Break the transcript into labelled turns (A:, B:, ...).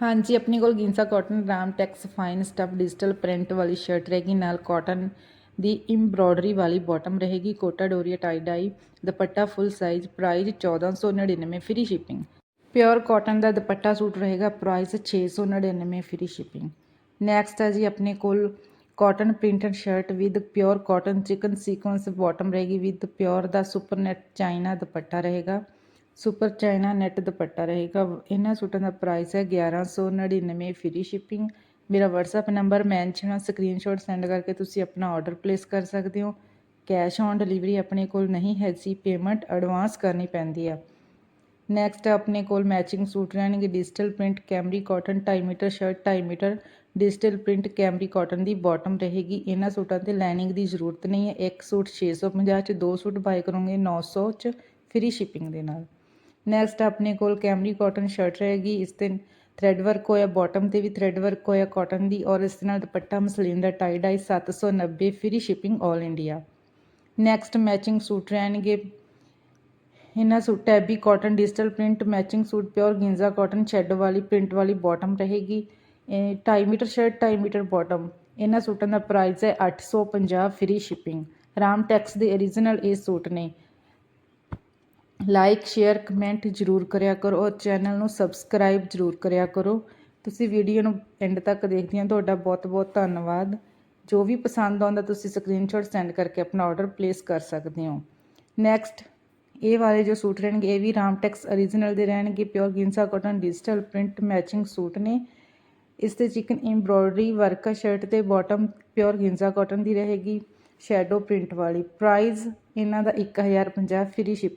A: ਹਾਂਜੀ, ਆਪਣੇ ਕੋਲ Ginza cotton, Ramtex, fine stuff, digital print ਵਾਲੀ ਸ਼ਰਟ ਰਹੇਗੀ, ਨਾਲ ਕਾਟਨ ਦੀ ਐਮਬ੍ਰੋਇਡਰੀ ਵਾਲੀ ਬਾਟਮ ਰਹੇਗੀ, Kota Doria tie dye dupatta full size price 1499 free shipping pure cotton ਦਾ ਦੁਪੱਟਾ ਸੂਟ ਰਹੇਗਾ ਪ੍ਰਾਈਸ 699 ਫ੍ਰੀ ਸ਼ਿਪਿੰਗ ਨੈਕਸਟ ਹੈ ਜੀ, ਆਪਣੇ ਕੋਲ cotton printed shirt with pure cotton chikan sequins bottom ਰਹੇਗੀ ਵਿਦ ਪਿਓਰ ਦਾ ਸੁਪਰ ਨੈਟ ਚਾਈਨਾ ਦੁਪੱਟਾ ਰਹੇਗਾ। Super China net ਦੁਪੱਟਾ ਰਹੇਗਾ। ਇਹਨਾਂ ਸੂਟਾਂ ਦਾ ਪ੍ਰਾਈਸ ਹੈ 1199 ਫ੍ਰੀ ਸ਼ਿਪਿੰਗ ਮੇਰਾ WhatsApp ਨੰਬਰ ਮੈਂਸ਼ਨ ਆ ਸਕਰੀਨਸ਼ਾਟ ਸੈਂਡ ਕਰਕੇ ਤੁਸੀਂ ਆਪਣਾ ਆਰਡਰ ਪਲੇਸ ਕਰ ਸਕਦੇ ਹੋ। ਕੈਸ਼ ਔਨ ਡਿਲੀਵਰੀ ਆਪਣੇ ਕੋਲ ਨਹੀਂ ਹੈ ਜੀ ਪੇਮੈਂਟ ਐਡਵਾਂਸ ਕਰਨੀ ਪੈਂਦੀ ਆ। ਨੈਕਸਟ ਆਪਣੇ ਕੋਲ ਮੈਚਿੰਗ ਸੂਟ ਰਹਿਣਗੇ digital print cambric cotton 2.5 metre shirt 2.5 metre digital print cambric cotton ਦੀ ਬਾਟਮ ਰਹੇਗੀ। ਇਹਨਾਂ ਸੂਟਾਂ ਤੇ ਲਾਈਨਿੰਗ ਦੀ ਜ਼ਰੂਰਤ ਨਹੀਂ ਹੈ। ਇੱਕ ਸੂਟ 650 ਚ, ਦੋ ਸੂਟ ਬਾਈ ਕਰੋਗੇ 900 ਚ ਫ੍ਰੀ ਸ਼ਿਪਿੰਗ ਦੇ ਨਾਲ। ਨੈਕਸਟ ਆਪਣੇ ਕੋਲ ਕੈਮਰੀ ਕਾਟਨ ਸ਼ਰਟ ਰਹੇਗੀ ਇਸ ਤੇ ਥ੍ਰੈਡ ਵਰਕ ਹੋਇਆ ਬਾਟਮ ਤੇ ਵੀ ਥ੍ਰੈਡ ਵਰਕ ਹੋਇਆ ਕਾਟਨ ਦੀ ਔਰ ਇਸ ਦੇ ਨਾਲ ਦੁਪੱਟਾ ਮਸਲੀਨ ਦਾ tie dye 790 free shipping 올 India next matching suit ਰਹਿਣਗੇ ਇਹਨਾਂ suit tabby cotton digital print matching suit pure Ginza cotton shadow ਵਾਲੀ ਪ੍ਰਿੰਟ ਵਾਲੀ ਬਾਟਮ ਰਹੇਗੀ 2.5 ਮੀਟਰ ਸ਼ਰਟ 2.5 ਮੀਟਰ ਬਾਟਮ ਇਹਨਾਂ ਸੂਟਾਂ ਦਾ ਪ੍ਰਾਈਸ ਹੈ 850 ਫ੍ਰੀ ਸ਼ਿਪਿੰਗ ਰਾਮ ਟੈਕਸ ਦੇ origignal ਇਹ ਸੂਟ ਨੇ ਲਾਈਕ ਸ਼ੇਅਰ ਕਮੈਂਟ ਜ਼ਰੂਰ ਕਰਿਆ ਕਰੋ ਔਰ ਚੈਨਲ ਨੂੰ ਸਬਸਕ੍ਰਾਈਬ ਜ਼ਰੂਰ ਕਰਿਆ ਕਰੋ। ਤੁਸੀਂ ਵੀਡੀਓ ਨੂੰ ਐਂਡ ਤੱਕ ਦੇਖਦੇ ਹੋ। ਤੁਹਾਡਾ ਬਹੁਤ ਬਹੁਤ ਧੰਨਵਾਦ। ਜੋ ਵੀ ਪਸੰਦ ਆਉਂਦਾ ਤੁਸੀਂ ਸਕਰੀਨਸ਼ਾਟ ਸੈਂਡ ਕਰਕੇ ਆਪਣਾ ਆਰਡਰ ਪਲੇਸ ਕਰ ਸਕਦੇ ਹੋ। ਨੈਕਸਟ ਇਹ ਵਾਲੇ ਜੋ ਸੂਟ ਰਹਿਣਗੇ, ਇਹ ਵੀ ਰਾਮਟੈਕਸ origignal ਦੇ ਰਹਿਣਗੇ। Pure Ginza cotton digital print matching suit ਨੇ। ਇਸ ਤੇ ਚਿਕਨ ਐਮਬ੍ਰੋਇਡਰੀ ਵਰਕ ਸ਼ਰਟ ਤੇ ਬਾਟਮ ਪਿਓਰ ਗਿੰਸਾ ਕਾਟਨ ਦੀ ਰਹੇਗੀ। ਸ਼ੈਡੋ ਪ੍ਰਿੰਟ ਵਾਲੀ। ਪ੍ਰਾਈਸ ਇਹਨਾਂ ਦਾ 1050 ਫ੍ਰੀ ਸ਼ਿਪ